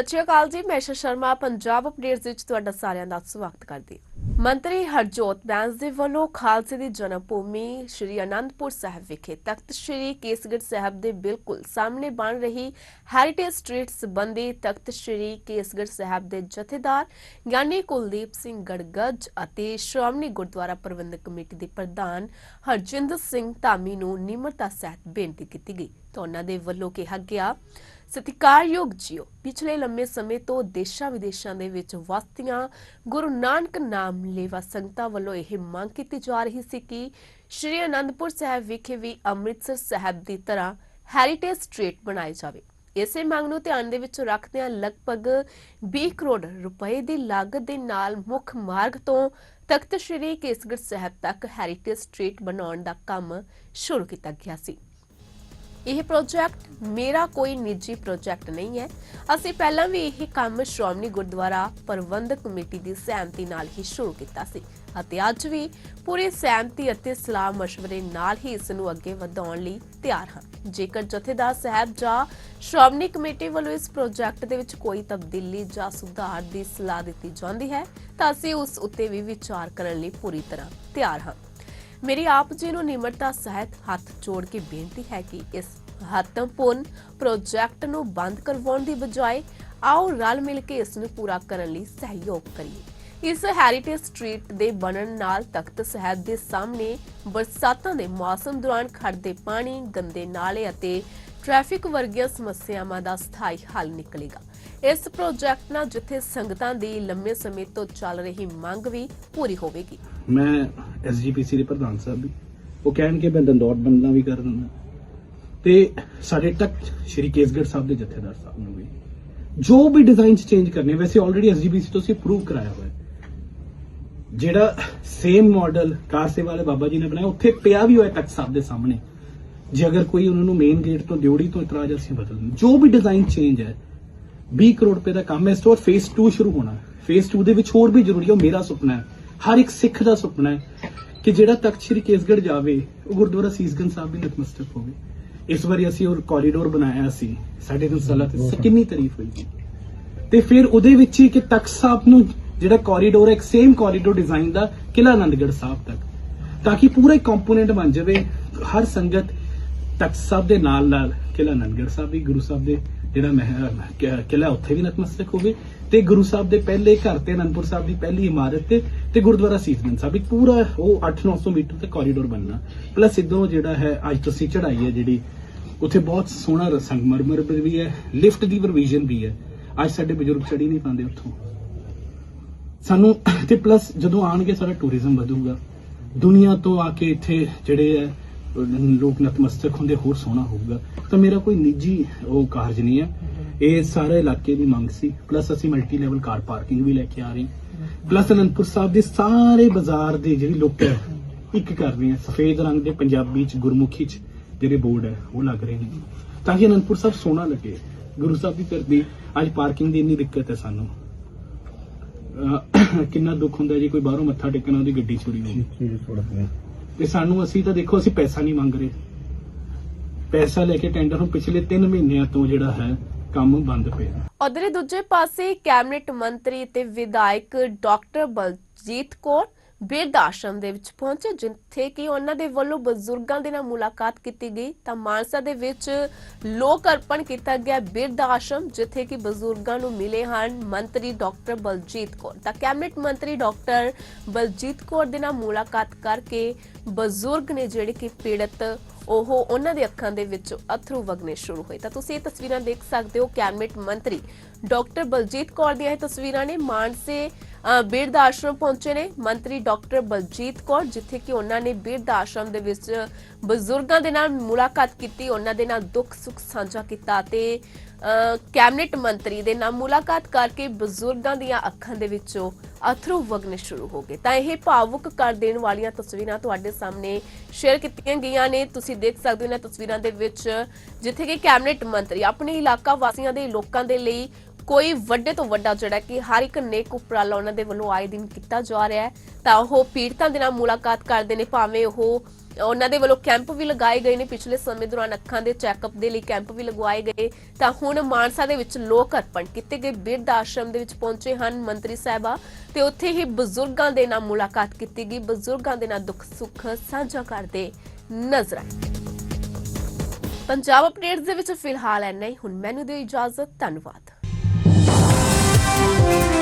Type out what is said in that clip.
ਸਤਿ ਸ਼੍ਰੀ ਅਕਾਲ ਜੀ, ਮੈਂ ਸ਼ਰਮਾ, ਪੰਜਾਬ ਅਪਡੇਟਸ ਵਿੱਚ ਤੁਹਾਡਾ ਸਾਰਿਆਂ ਦਾ ਸਵਾਗਤ ਕਰਦੀ ਹਾਂ। ਮੰਤਰੀ ਹਰਜੋਤ ਬੈਂਸ ਦੇ ਵੱਲੋਂ ਖਾਲਸੇ ਦੀ ਜਨਮ ਭੂਮੀ ਸ਼੍ਰੀ ਅਨੰਦਪੁਰ ਸਾਹਿਬ ਵਿਖੇ ਤਖਤ ਸ਼੍ਰੀ ਕੇਸਗੜ੍ਹ ਸਾਹਿਬ ਦੇ ਬਿਲਕੁਲ ਸਾਹਮਣੇ ਬਣ ਰਹੀ ਹੈਰੀਟੇਜ ਸਟਰੀਟ ਸੰਬੰਧੀ ਤਖਤ ਸ਼੍ਰੀ ਕੇਸਗੜ੍ਹ ਸਾਹਿਬ ਦੇ ਜਥੇਦਾਰ ਗਿਆਨੀ ਕੁਲਦੀਪ ਸਿੰਘ ਗੜਗੱਜ ਅਤੇ ਸ਼੍ਰੋਮਣੀ ਗੁਰਦੁਆਰਾ ਪ੍ਰਬੰਧਕ ਕਮੇਟੀ ਦੇ ਪ੍ਰਧਾਨ ਹਰਜਿੰਦਰ ਸਿੰਘ ਧਾਮੀ ਨੂੰ ਨਿਮਰਤਾ ਸਹਿਤ ਬੇਨਤੀ ਕੀਤੀ ਗਈ। ਤਾਂ ਉਹਨਾਂ ਦੇ ਵੱਲੋਂ ਕਿਹਾ ਗਿਆ ਸਤਿਕਾਰਯੋਗ ਜੀਓ। ਪਿਛਲੇ ਲੰਮੇ ਸਮੇਂ ਤੋਂ ਦੇਸ਼ਾਂ ਵਿਦੇਸ਼ਾਂ ਦੇ ਵਿੱਚ ਵਸਤੀਆਂ ਗੁਰੂ ਨਾਨਕ ਨਾਮ ਲੇਵਾ ਸੰਗਤਾਂ ਵੱਲੋਂ ਇਹ ਮੰਗ ਕੀਤੀ ਜਾ ਰਹੀ ਸੀ ਕਿ ਸ਼੍ਰੀ ਅਨੰਦਪੁਰ ਸਾਹਿਬ ਵਿਖੇ ਵੀ ਅੰਮ੍ਰਿਤਸਰ ਸਾਹਿਬ ਦੀ ਤਰ੍ਹਾਂ ਹੈਰੀਟੇਜ ਸਟਰੀਟ ਬਣਾਈ ਜਾਵੇ। ਇਸੇ ਮੰਗ ਨੂੰ ਧਿਆਨ ਦੇ ਵਿੱਚ ਰੱਖਦਿਆਂ ਲਗਭਗ 20 ਕਰੋੜ ਰੁਪਏ ਦੀ ਲਾਗਤ ਦੇ ਨਾਲ ਮੁੱਖ ਮਾਰਗ ਤੋਂ ਤਖਤ ਸ਼੍ਰੀ ਕੇਸਗੜ੍ਹ ਸਾਹਿਬ ਤੱਕ ਹੈਰੀਟੇਜ ਸਟਰੀਟ ਬਣਾਉਣ ਦਾ ਕੰਮ ਸ਼ੁਰੂ ਕੀਤਾ ਗਿਆ ਸੀ। ਇਹ ਪ੍ਰੋਜੈਕਟ ਮੇਰਾ ਕੋਈ ਨਿੱਜੀ ਪ੍ਰੋਜੈਕਟ ਨਹੀਂ ਹੈ। ਅਸੀਂ ਪਹਿਲਾਂ ਵੀ ਇਹ ਕੰਮ ਸ਼੍ਰੋਮਣੀ ਗੁਰਦੁਆਰਾ ਪ੍ਰਬੰਧਕ ਕਮੇਟੀ ਦੀ ਸਹਿਮਤੀ ਨਾਲ ਹੀ ਸ਼ੁਰੂ ਕੀਤਾ ਸੀ ਅਤੇ ਅੱਜ ਵੀ ਪੂਰੀ ਸਹਿਮਤੀ ਅਤੇ ਸਲਾਹ مشਵਰੇ ਨਾਲ ਹੀ ਇਸ ਨੂੰ ਅੱਗੇ ਵਧਾਉਣ ਲਈ ਤਿਆਰ ਹਾਂ। ਜੇਕਰ ਜਥੇਦਾਰ ਸਾਹਿਬ ਜਾਂ ਸ਼੍ਰੋਮਣੀ ਕਮੇਟੀ ਵੱਲੋਂ ਇਸ ਪ੍ਰੋਜੈਕਟ ਦੇ ਵਿੱਚ ਕੋਈ ਤਬਦੀਲੀ ਜਾਂ ਸੁਧਾਰ ਦੀ ਸਲਾਹ ਦਿੱਤੀ ਜਾਂਦੀ ਹੈ, ਤਾਂ ਅਸੀਂ ਉਸ ਉੱਤੇ ਵੀ ਵਿਚਾਰ ਕਰਨ ਲਈ ਪੂਰੀ ਤਰ੍ਹਾਂ ਤਿਆਰ ਹਾਂ। ਮੇਰੀ ਆਪ ਜੀ ਨੂੰ ਨਿਮਰਤਾ ਸਹਿਤ ਹੱਥ ਜੋੜ ਕੇ ਬੇਨਤੀ ਹੈ ਕਿ ਇਸ ਮਹੱਤਵਪੂਰਨ ਪ੍ਰੋਜੈਕਟ ਨੂੰ ਬੰਦ ਕਰਵਾਉਣ ਦੀ ਬਜਾਏ ਆਓ ਰਲ ਮਿਲ ਕੇ ਇਸ ਨੂੰ ਪੂਰਾ ਕਰਨ ਲਈ ਸਹਿਯੋਗ ਕਰੀਏ। ਇਸ ਹੈਰੀਟੇਜ ਸਟਰੀਟ ਦੇ ਬਣਨ ਨਾਲ ਤਖਤ ਸਾਹਿਬ ਦੇ ਸਾਹਮਣੇ ਬਰਸਾਤਾਂ ਦੇ ਮੌਸਮ ਦੌਰਾਨ ਖੜਦੇ ਪਾਣੀ, ਗੰਦੇ ਨਾਲੇ ਅਤੇ ਟ੍ਰੈਫਿਕ ਵਰਗੀਆਂ ਸਮੱਸਿਆਵਾਂ ਦਾ ਸਥਾਈ ਹੱਲ ਨਿਕਲੇਗਾ। ਇਸ ਪ੍ਰੋਜੈਕਟ ਨਾਲ ਜਿੱਥੇ ਸੰਗਤਾਂ ਦੀ ਲੰਮੇ ਸਮੇਂ ਤੋਂ ਚੱਲ ਰਹੀ ਮੰਗ ਵੀ ਪੂਰੀ ਹੋਵੇਗੀ। ਮੈਂ ਐਸਜੀਪੀਸੀ ਦੇ ਪ੍ਰਧਾਨ ਸਾਹਿਬ ਵੀ। ਉਹ ਕਹਿਣਗੇ ਮੈਂ ਦੰਦੌਰ ਬੰਦਨਾ ਵੀ ਕਰ ਦਿੰਦਾ। ਤੇ ਸਾਡੇ ਤੱਕ ਸ਼੍ਰੀ ਕੇਸਗੜ ਸਾਹਿਬ ਦੇ ਜਥੇਦਾਰ ਸਾਹਿਬ ਨੂੰ ਵੀ। ਜੋ ਵੀ ਡਿਜ਼ਾਈਨਸ ਚੇਂਜ ਕਰਨੇ, ਵੈਸੇ ਆਲਰੇਡੀ ਐਸਜੀਪੀਸੀ ਤੋਂ ਅਸੀਂ ਅਪਰੂਵ ਕਰਾਇਆ ਹੋਇਆ। ਜਿਹੜਾ ਸੇਮ ਮਾਡਲ ਕਾਰ ਸੇਵਾ ਵਾਲੇ ਬਾਬਾ ਜੀ ਨੇ ਬਣਾਇਆ, ਉੱਥੇ ਪਿਆ ਵੀ ਹੋਇਆ ਤਖਤ ਸਾਹਿਬ ਦੇ ਸਾਹਮਣੇ। ਜੇ ਅਗਰ ਕੋਈ ਉਹਨਾਂ ਨੂੰ ਮੇਨ ਗੇਟ ਤੋਂ ਦਿਉੜੀ ਤੋਂ ਇਤਰਾਜ਼ ਅਸੀਂ ਬਦਲ ਜੋ ਵੀ ਡਿਜ਼ਾਈਨ ਚੇਂਜ ਹੈ 20 ਕਰੋੜ ਰੁਪਏ ਦਾ ਕੰਮ ਹੈ, ਇਸ ਤੋਂ ਬਾਅਦ ਫੇਸ 2 ਸ਼ੁਰੂ ਹੋਣਾ ਫੇਸ 2 ਦੇ ਵਿੱਚ ਹੋਰ ਵੀ ਜ਼ਰੂਰੀ ਹੈ ਮੇਰਾ ਸੁਪਨਾ ਹੈ। ਹਰ ਇੱਕ ਸਿੱਖ ਦਾ ਸੁਪਨਾ ਹੈ ਕਿ ਜਿਹੜਾ ਤਖਤ ਸ੍ਰੀ ਕੇਸਗੜ੍ਹ ਜਾਵੇ ਉਹ ਗੁਰਦੁਆਰਾ ਸੀਸਗੰਜ ਸਾਹਿਬ ਵੀ ਨਤਮਸਤਕ ਹੋਵੇ। ਇਸ ਵਾਰੀ ਅਸੀਂ ਉਹ ਕੋਰੀਡੋਰ ਬਣਾਇਆ ਸੀ ਸਾਡੇ ਤੋਂ ਸਾਲਾਂ ਤੇ ਕਿੰਨੀ ਤਾਰੀਫ ਹੋਈ। ਤੇ ਫਿਰ ਉਹਦੇ ਵਿੱਚ ਹੀ ਕਿ ਤਖਤ ਸਾਹਿਬ ਨੂੰ ਜਿਹੜਾ ਕੋਰੀਡੋਰ ਹੈ ਇੱਕ ਸੇਮ ਕੋਰੀਡੋਰ ਡਿਜ਼ਾਈਨ ਦਾ ਕਿਲਾ ਆਨੰਦਗੜ੍ਹ ਸਾਹਿਬ ਤੱਕ। ਤਾਂ ਕਿ ਪੂਰਾ ਇੱਕ ਕੰਪੋਨੈਂਟ ਬਣ ਜਾਵੇ ਹਰ ਸੰਗਤ ਤਖਤ ਸਾਹਿਬ ਦੇ ਨਾਲ ਨਾਲ ਕਿਲਾ ਆਨੰਦਗੜ੍ਹ ਸਾਹਿਬ ਵੀ ਗੁਰੂ ਸਾਹਿਬ ਦੇ ਜਿਹੜਾ ਮਹਿ- ਕਿ- ਕਿਲਾ ਉੱਥੇ ਵੀ ਨਤਮਸਤਕ ਹੋਵੇ ਤੇ ਗੁਰੂ ਸਾਹਿਬ ਦੇ ਪਹਿਲੇ ਘਰ ਤੇ ਅਨੰਦਪੁਰ ਸਾਹਿਬ ਦੀ ਪਹਿਲੀ ਇਮਾਰਤ ਤੇ ਤੇ ਗੁਰਦੁਆਰਾ ਸੀਸਗੰਜ ਸਾਹਿਬ। ਇੱਕ ਪੂਰਾ ਉਹ 8-900 ਮੀਟਰ ਤੇ ਕੋਰੀਡੋਰ ਬਣਨਾ। ਪਲੱਸ ਇਦੋਂ ਜਿਹੜਾ ਹੈ, ਅੱਜ ਤੁਸੀਂ ਚੜਾਈ ਹੈ ਜਿਹੜੀ, ਉੱਥੇ ਬਹੁਤ ਸੋਹਣਾ ਸੰਗਮਰਮਰ ਵੀ ਹੈ ਲਿਫਟ ਦੀ ਪ੍ਰੋਵੀਜ਼ਨ ਵੀ ਹੈ। ਅੱਜ ਸਾਡੇ ਬਜ਼ੁਰਗ ਚੜੀ ਨਹੀਂ ਪਾਉਂਦੇ ਉੱਥੋਂ। ਸਾਨੂੰ ਤੇ ਪਲੱਸ ਜਦੋਂ ਆਣਗੇ ਸਾਡਾ ਟੂਰਿਜ਼ਮ ਵਧੂਗਾ। ਦੁਨੀਆ ਤੋਂ ਆ ਕੇ ਇੱਥੇ ਜਿਹੜੇ ਹੈ ਲੋਕ ਨਤਮਸਤਕ ਹੁੰਦੇ, ਹੋਰ ਸੋਹਣਾ ਹੋਊਗਾ। ਤਾਂ ਮੇਰਾ ਕੋਈ ਨਿੱਜੀ ਉਹ ਕਾਰਜ ਨਹੀਂ ਹੈ। ਇਹ ਸਾਰੇ ਇਲਾਕੇ ਦੀ ਮੰਗ ਸੀ। ਪਲੱਸ ਅਸੀਂ ਮਲਟੀ ਲੈਵਲ ਕਾਰ ਪਾਰਕਿੰਗ ਵੀ ਲੈ ਕੇ ਆ ਰਹੇ ਪਲੱਸ ਅਨੰਦਪੁਰ ਸਾਹਿਬ ਦੇ ਸਾਰੇ ਬਾਜ਼ਾਰ ਦੀ ਜਿਹੜੀ ਲੁੱਕ ਹੈ ਇੱਕ ਕਰ ਰਹੇ ਹਾਂ। ਸਫੇਦ ਰੰਗ ਦੇ ਪੰਜਾਬੀ ਚ ਗੁਰਮੁਖੀ ਚ ਜਿਹੜੇ ਬੋਰਡ ਹੈ ਉਹ ਲੱਗ ਰਹੇ ਨੇ। ਤਾਂ ਕਿ ਅਨੰਦਪੁਰ ਸਾਹਿਬ ਸੋਹਣਾ ਲੱਗੇ। ਗੁਰੂ ਸਾਹਿਬ ਦੀ ਧਰਤੀ ਅੱਜ ਪਾਰਕਿੰਗ ਦੀ ਇੰਨੀ ਦਿੱਕਤ ਹੈ ਸਾਨੂੰ। ਕਿੰਨਾ ਦੁੱਖ ਹੁੰਦਾ ਜੀ ਕੋਈ ਬਾਹਰੋਂ ਮੱਥਾ ਟੇਕਣਾ ਉਹਦੀ ਗੱਡੀ ਚੋਰੀ ਹੋ ਗਈ। ਤੇ ਸਾਨੂੰ ਅਸੀਂ ਤਾਂ ਦੇਖੋ ਅਸੀਂ ਪੈਸਾ ਨਹੀਂ ਮੰਗ ਰਹੇ। ਪੈਸਾ ਲੈ ਕੇ ਟੈਂਡਰ ਹੁਣ ਪਿਛਲੇ 3 ਮਹੀਨਿਆਂ ਤੋਂ ਜਿਹੜਾ ਹੈ ਕੰਮ ਬੰਦ ਪਿਆ ਉਧਰ ਦੂਜੇ ਪਾਸੇ ਕੈਬਨਿਟ ਮੰਤਰੀ ਤੇ ਵਿਧਾਇਕ ਡਾਕਟਰ ਬਲਜੀਤ ਕੌਰ ਬਿਰਧ ਆਸ਼ਰਮ ਦੇ ਵਿੱਚ ਪਹੁੰਚੇ, ਜਿੱਥੇ ਕਿ ਉਹਨਾਂ ਦੇ ਵੱਲੋਂ ਬਜ਼ੁਰਗਾਂ ਦੇ ਨਾਲ ਮੁਲਾਕਾਤ ਕੀਤੀ ਗਈ। ਤਾਂ ਮਾਨਸਾ ਦੇ ਵਿੱਚ ਲੋਕ ਅਰਪਣ ਕੀਤਾ ਗਿਆ ਬਿਰਧ ਆਸ਼ਰਮ, ਜਿੱਥੇ ਕਿ ਬਜ਼ੁਰਗਾਂ ਨੂੰ ਮਿਲੇ ਹਨ ਮੰਤਰੀ ਡਾਕਟਰ ਬਲਜੀਤ ਕੌਰ। ਤਾਂ ਕੈਬਨਿਟ ਮੰਤਰੀ ਡਾਕਟਰ ਬਲਜੀਤ ਕੌਰ ਦੇ ਨਾਲ ਮੁਲਾਕਾਤ ਕਰਕੇ ਬਜ਼ੁਰਗ ਨੇ ਜਿਹੜੇ ਕਿ ਪੀੜਤ ਉਹ ਉਹਨਾਂ ਦੇ ਅੱਖਾਂ ਦੇ ਵਿੱਚ ਅਥਰੂ ਵਗਨੇ ਸ਼ੁਰੂ ਹੋਏ। ਤਾਂ ਤੁਸੀਂ ਇਹ ਤਸਵੀਰਾਂ ਦੇਖ ਸਕਦੇ ਹੋ ਕੈਬਨਿਟ ਮੰਤਰੀ ਡਾਕਟਰ ਬਲਜੀਤ ਕੌਰ ਦੀਆਂ ਇਹ ਤਸਵੀਰਾਂ ਨੇ ਮਾਨਸੇ ਅ, ਬਿਰਧ ਆਸ਼ਰਮ ਪਹੁੰਚੇ ਨੇ ਮੰਤਰੀ ਡਾਕਟਰ ਬਲਜੀਤ ਕੌਰ ਜਿੱਥੇ ਕਿ ਉਹਨਾਂ ਨੇ ਬਿਰਧ ਆਸ਼ਰਮ ਦੇ ਵਿੱਚ ਬਜ਼ੁਰਗਾਂ ਦੇ ਨਾਲ ਮੁਲਾਕਾਤ ਕੀਤੀ ਉਹਨਾਂ ਦੇ ਨਾਲ ਦੁੱਖ ਸੁੱਖ ਸਾਂਝਾ ਕੀਤਾ ਤੇ ਕੈਬਨਿਟ ਮੰਤਰੀ ਦੇ ਨਾਲ ਮੁਲਾਕਾਤ ਕਰਕੇ ਬਜ਼ੁਰਗਾਂ ਦੀਆਂ ਅੱਖਾਂ ਦੇ ਵਿੱਚੋਂ ਅਥਰੂ ਵਗਨੇ ਸ਼ੁਰੂ ਹੋ ਗਏ। ਤਾਂ ਇਹ ਭਾਵੁਕ ਕਰ ਦੇਣ ਵਾਲੀਆਂ ਤਸਵੀਰਾਂ ਤੁਹਾਡੇ ਸਾਹਮਣੇ ਸ਼ੇਅਰ ਕੀਤੀਆਂ ਗਈਆਂ ਨੇ। ਤੁਸੀਂ ਦੇਖ ਸਕਦੇ ਹੋ ਇਹਨਾਂ ਤਸਵੀਰਾਂ ਦੇ ਵਿੱਚ ਜਿੱਥੇ ਕਿ ਕੈਬਨਿਟ ਮੰਤਰੀ ਆਪਣੇ ਇਲਾਕਾ ਵਾਸੀਆਂ ਦੇ ਲੋਕਾਂ ਦੇ ਲਈ ਕੋਈ ਵੱਡੇ ਤੋਂ ਵੱਡਾ ਜਿਹੜਾ ਕਿ ਹਰ ਇੱਕ ਨੇਕ ਉਪਰਾਲਾ ਉਹਨਾਂ ਦੇ ਵੱਲੋਂ ਆਏ ਦਿਨ ਕੀਤਾ ਜਾ ਰਿਹਾ ਹੈ। ਤਾਂ ਉਹ ਪੀੜਤਾਂ ਦੇ ਨਾਲ ਮੁਲਾਕਾਤ ਕਰਦੇ ਨੇ, ਭਾਵੇਂ ਉਹ ਉਹਨਾਂ ਦੇ ਵੱਲੋਂ ਕੈਂਪ ਵੀ ਲਗਾਏ ਗਏ ਨੇ, ਪਿਛਲੇ ਸਮੇਂ ਦੌਰਾਨ ਅੱਖਾਂ ਦੇ ਚੈੱਕਅਪ ਦੇ ਲਈ ਕੈਂਪ ਵੀ ਲਗਵਾਏ ਗਏ। ਤਾਂ ਹੁਣ ਮਾਨਸਾ ਦੇ ਵਿੱਚ ਲੋਕ ਅਰਪਣ ਕੀਤੇ ਗਏ ਬਿਰਧ ਆਸ਼ਰਮ ਦੇ ਵਿੱਚ ਪਹੁੰਚੇ ਹਨ ਮੰਤਰੀ ਸਾਹਿਬਾ ਤੇ ਉੱਥੇ ਹੀ ਬਜ਼ੁਰਗਾਂ ਦੇ ਨਾਲ ਮੁਲਾਕਾਤ ਕੀਤੀ ਗਈ। ਬਜ਼ੁਰਗਾਂ ਦੇ ਨਾਲ ਦੁੱਖ ਸੁੱਖ ਸਾਂਝਾ ਕਰਦੇ ਨਜ਼ਰ ਆਏ। ਪੰਜਾਬ ਅਪਡੇਟਸ ਦੇ ਵਿੱਚ ਫਿਲਹਾਲ ਐਨਾ ਹੀ। ਹੁਣ ਮੈਨੂੰ ਦਿਓ ਇਜਾਜ਼ਤ। ਧੰਨਵਾਦ। Música